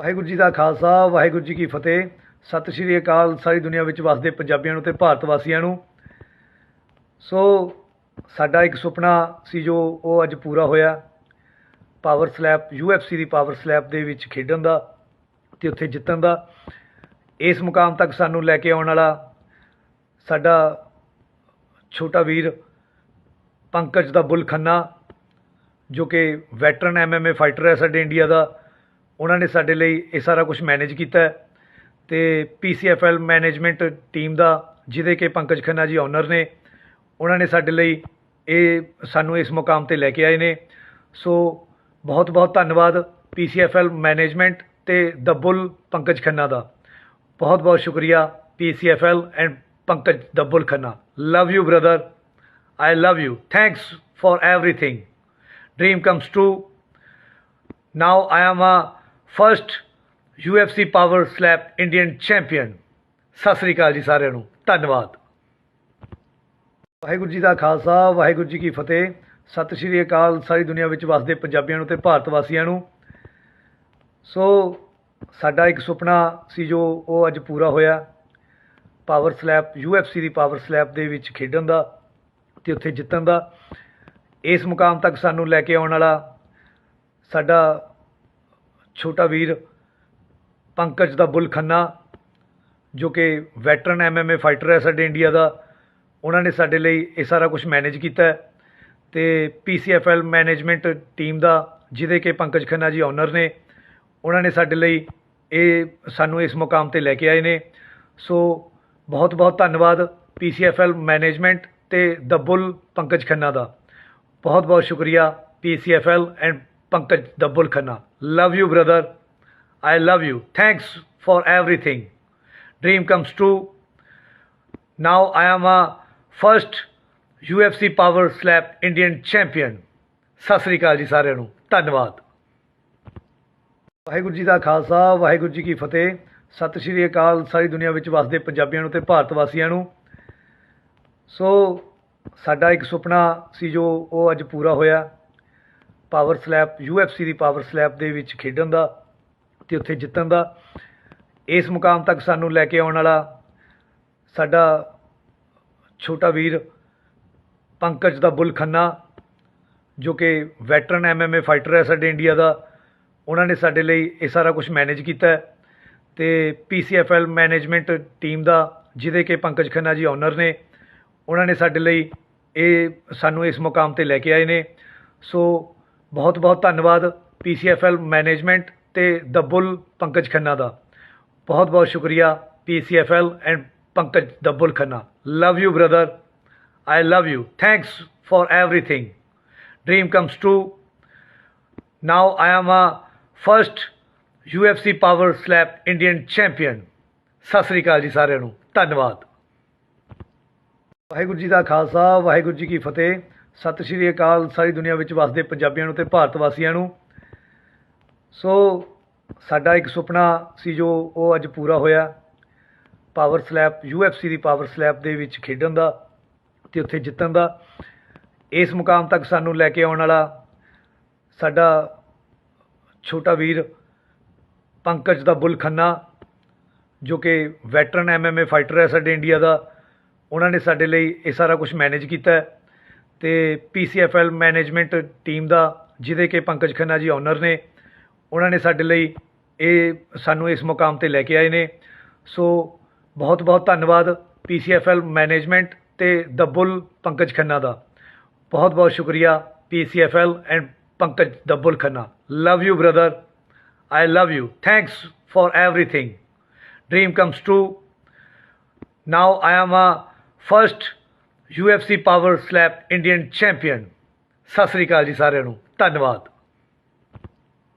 ਵਾਹਿਗੁਰੂ ਜੀ ਦਾ ਖਾਲਸਾ, ਵਾਹਿਗੁਰੂ ਜੀ ਕੀ ਫਤਿਹ। ਸਤਿ ਸ਼੍ਰੀ ਅਕਾਲ, ਸਾਰੀ ਦੁਨੀਆ ਵਿੱਚ ਵਸਦੇ ਪੰਜਾਬੀਆਂ ਨੂੰ ਤੇ ਭਾਰਤ ਵਾਸੀਆਂ ਨੂੰ। ਸੋ, ਸਾਡਾ ਇੱਕ ਸੁਪਨਾ ਸੀ ਜੋ ਉਹ ਅੱਜ ਪੂਰਾ ਹੋਇਆ। ਪਾਵਰ ਸਲੈਪ UFC ਦੀ ਪਾਵਰ ਸਲੈਪ ਦੇ ਵਿੱਚ ਖੇਡਣ ਦਾ ਤੇ ਉੱਥੇ ਜਿੱਤਣ ਦਾ। ਇਸ ਮੁਕਾਮ ਤੱਕ ਸਾਨੂੰ ਲੈ ਕੇ ਆਉਣ ਵਾਲਾ ਸਾਡਾ ਛੋਟਾ ਵੀਰ ਪੰਕਜ ਦਾ ਬੁੱਲ ਖੰਨਾ ਜੋ ਕਿ ਵੈਟਰਨ ਐਮਐਮਏ ਫਾਈਟਰ ਹੈ ਸਾਡੇ ਇੰਡੀਆ ਦਾ। ਉਹਨਾਂ ਨੇ ਸਾਡੇ ਲਈ ਇਹ ਸਾਰਾ ਕੁਝ ਮੈਨੇਜ ਕੀਤਾ ਅਤੇ P C F L management team ਦਾ, ਜਿਹਦੇ ਕਿ ਪੰਕਜ ਖੰਨਾ ਜੀ ਓਨਰ ਨੇ, ਉਹਨਾਂ ਨੇ ਸਾਡੇ ਲਈ ਇਹ ਸਾਨੂੰ ਇਸ ਮੁਕਾਮ ਤੇ ਲੈ ਕੇ ਆਏ ਨੇ। ਸੋ ਬਹੁਤ ਬਹੁਤ ਧੰਨਵਾਦ P C F L management ਤੇ ਦੱਬੁਲ ਪੰਕਜ ਖੰਨਾ ਦਾ। ਬਹੁਤ ਬਹੁਤ ਸ਼ੁਕਰੀਆ P C F L and Pankaj the bull Khanna. Love you brother I love you thanks for everything dream comes true now i am a first UFC power slap Indian champion Sat Sri ਅਕਾਲ ਜੀ ਸਾਰਿਆਂ ਨੂੰ। ਧੰਨਵਾਦ। ਵਾਹਿਗੁਰੂ ਜੀ ਦਾ ਖਾਲਸਾ, ਵਾਹਿਗੁਰੂ ਜੀ ਕੀ ਫਤਿਹ। ਸਤਿ ਸ਼੍ਰੀ ਅਕਾਲ। ਸਾਰੀ ਦੁਨੀਆ ਵਿੱਚ ਵਸਦੇ ਪੰਜਾਬੀਆਂ ਨੂੰ ਤੇ ਭਾਰਤ ਵਾਸੀਆਂ ਨੂੰ। ਸੋ, ਸਾਡਾ ਇੱਕ ਸੁਪਨਾ ਸੀ ਜੋ ਉਹ ਅੱਜ ਪੂਰਾ ਹੋਇਆ। ਪਾਵਰ ਸਲੈਪ UFC ਦੀ ਪਾਵਰ ਸਲੈਪ ਦੇ ਵਿੱਚ ਖੇਡਣ ਦਾ ਤੇ ਉੱਥੇ ਜਿੱਤਣ ਦਾ। ਇਸ ਮੁਕਾਮ ਤੱਕ ਸਾਨੂੰ ਲੈ ਕੇ ਆਉਣ ਵਾਲਾ ਸਾਡਾ ਛੋਟਾ ਵੀਰ ਪੰਕਜ ਦਾ ਬੁੱਲ ਖੰਨਾ ਜੋ ਕਿ ਵੈਟਰਨ ਐਮਐਮਏ ਫਾਈਟਰ ਹੈ ਸਾਡੇ ਇੰਡੀਆ ਦਾ, ਉਹਨਾਂ ਨੇ ਸਾਡੇ ਲਈ ਇਹ ਸਾਰਾ ਕੁਝ ਮੈਨੇਜ ਕੀਤਾ ਹੈ ਤੇ ਪੀਸੀਐਫਐਲ ਮੈਨੇਜਮੈਂਟ ਟੀਮ ਦਾ, ਜਿਹਦੇ ਕਿ ਪੰਕਜ ਖੰਨਾ ਜੀ ਓਨਰ ਨੇ, ਉਹਨਾਂ ਨੇ ਸਾਡੇ ਲਈ ਇਹ ਸਾਨੂੰ ਇਸ ਮੁਕਾਮ ਤੇ ਲੈ ਕੇ ਆਏ ਨੇ। ਸੋ ਬਹੁਤ ਬਹੁਤ ਧੰਨਵਾਦ ਪੀਸੀਐਫਐਲ ਮੈਨੇਜਮੈਂਟ ਤੇ ਦ ਬੁੱਲ ਪੰਕਜ ਖੰਨਾ ਦਾ। ਬਹੁਤ ਬਹੁਤ ਸ਼ੁਕਰੀਆ PCFL and Pankaj the bull Khanna love you brother I love you thanks for everything dream comes true now I am a first C power slap Indian champion Sat Sri ਅਕਾਲ ਜੀ ਸਾਰਿਆਂ ਨੂੰ। ਧੰਨਵਾਦ। ਵਾਹਿਗੁਰੂ ਜੀ ਦਾ ਖਾਲਸਾ, ਵਾਹਿਗੁਰੂ ਜੀ ਕੀ ਫਤਿਹ। ਸਤਿ ਸ੍ਰੀ ਅਕਾਲ। ਸਾਰੀ ਦੁਨੀਆ ਵਿੱਚ ਵਸਦੇ ਪੰਜਾਬੀਆਂ ਨੂੰ ਤੇ ਭਾਰਤ ਵਾਸੀਆਂ ਨੂੰ। ਸੋ ਸਾਡਾ ਇੱਕ ਸੁਪਨਾ ਸੀ ਜੋ ਉਹ ਅੱਜ ਪੂਰਾ ਹੋਇਆ। ਪਾਵਰ ਸਲੈਪ UFC ਦੀ ਪਾਵਰ ਸਲੈਪ ਦੇ ਵਿੱਚ ਖੇਡਣ ਦਾ ਤੇ ਉੱਥੇ ਜਿੱਤਣ ਦਾ। ਇਸ ਮੁਕਾਮ ਤੱਕ ਸਾਨੂੰ ਲੈ ਕੇ ਆਉਣ ਵਾਲਾ ਸਾਡਾ ਛੋਟਾ ਵੀਰ ਪੰਕਜ ਦਾ ਬੁੱਲ ਖੰਨਾ, ਜੋ ਕਿ ਵੈਟਰਨ ਐਮਐਮਏ ਫਾਈਟਰ ਹੈ ਸਾਡੇ ਇੰਡੀਆ ਦਾ, ਉਹਨਾਂ ਨੇ ਸਾਡੇ ਲਈ ਇਹ ਸਾਰਾ ਕੁਝ ਮੈਨੇਜ ਕੀਤਾ ਹੈ। ਤੇ ਪੀਸੀਐਫਐਲ ਮੈਨੇਜਮੈਂਟ ਟੀਮ ਦਾ, ਜਿਹਦੇ ਕਿ ਪੰਕਜ ਖੰਨਾ ਜੀ ਓਨਰ ਨੇ, ਉਹਨਾਂ ਨੇ ਸਾਡੇ ਲਈ ਇਹ ਸਾਨੂੰ ਇਸ ਮੁਕਾਮ ਤੇ ਲੈ ਕੇ ਆਏ ਨੇ। ਸੋ ਬਹੁਤ ਬਹੁਤ ਧੰਨਵਾਦ P C F L management ਅਤੇ ਦ ਪੰਕਜ ਖੰਨਾ ਦਾ। ਬਹੁਤ ਬਹੁਤ ਸ਼ੁਕਰੀਆ P C F L and Pankaj the Khanna. Love you brother I love you thanks for everything dream comes true now i am a first ufc power slap Indian champion Sat Sri ਅਕਾਲ ਜੀ ਸਾਰਿਆਂ ਨੂੰ। ਧੰਨਵਾਦ। ਵਾਹਿਗੁਰੂ ਜੀ ਦਾ ਖਾਲਸਾ, ਵਾਹਿਗੁਰੂ ਜੀ ਕੀ ਫਤਿਹ। ਸਤਿ ਸ਼੍ਰੀ ਅਕਾਲ, ਸਾਰੀ ਦੁਨੀਆ ਵਿੱਚ ਵਸਦੇ ਪੰਜਾਬੀਆਂ ਨੂੰ ਤੇ ਭਾਰਤ ਵਾਸੀਆਂ ਨੂੰ। ਸੋ ਸਾਡਾ ਇੱਕ ਸੁਪਨਾ ਸੀ ਜੋ ਉਹ ਅੱਜ ਪੂਰਾ ਹੋਇਆ। ਪਾਵਰ ਸਲੈਪ UFC ਦੀ ਪਾਵਰ ਸਲੈਪ ਦੇ ਵਿੱਚ ਖੇਡਣ ਦਾ ਤੇ ਉੱਥੇ ਜਿੱਤਣ ਦਾ। ਇਸ ਮੁਕਾਮ ਤੱਕ ਸਾਨੂੰ ਲੈ ਕੇ ਆਉਣ ਵਾਲਾ ਸਾਡਾ ਛੋਟਾ ਵੀਰ ਪੰਕਜ ਦਾ ਬੁੱਲ ਖੰਨਾ, ਜੋ ਕਿ ਵੈਟਰਨ ਐਮਐਮਏ ਫਾਈਟਰ ਹੈ ਸਾਡੇ ਇੰਡੀਆ ਦਾ, ਉਹਨਾਂ ਨੇ ਸਾਡੇ ਲਈ ਇਹ ਸਾਰਾ ਕੁਝ ਮੈਨੇਜ ਕੀਤਾ ਹੈ। ਅਤੇ ਪੀਸੀਐਫਐਲ ਮੈਨੇਜਮੈਂਟ ਟੀਮ ਦਾ, ਜਿਹਦੇ ਕਿ ਪੰਕਜ ਖੰਨਾ ਜੀ ਓਨਰ ਨੇ, ਉਹਨਾਂ ਨੇ ਸਾਡੇ ਲਈ ਇਹ ਸਾਨੂੰ ਇਸ ਮੁਕਾਮ 'ਤੇ ਲੈ ਕੇ ਆਏ ਨੇ। ਸੋ ਬਹੁਤ ਬਹੁਤ ਧੰਨਵਾਦ ਪੀਸੀਐਫਐਲ ਮੈਨੇਜਮੈਂਟ ਤੇ ਦ ਬੁੱਲ ਪੰਕਜ ਖੰਨਾ ਦਾ। ਬਹੁਤ ਬਹੁਤ ਸ਼ੁਕਰੀਆ PCFL and Pankaj the bull Khanna. Love you brother I love you thanks for everything. Dream comes true Now I am a first UFC power slap Indian champion Sat Sri ਅਕਾਲ ਜੀ ਸਾਰਿਆਂ ਨੂੰ ਧੰਨਵਾਦ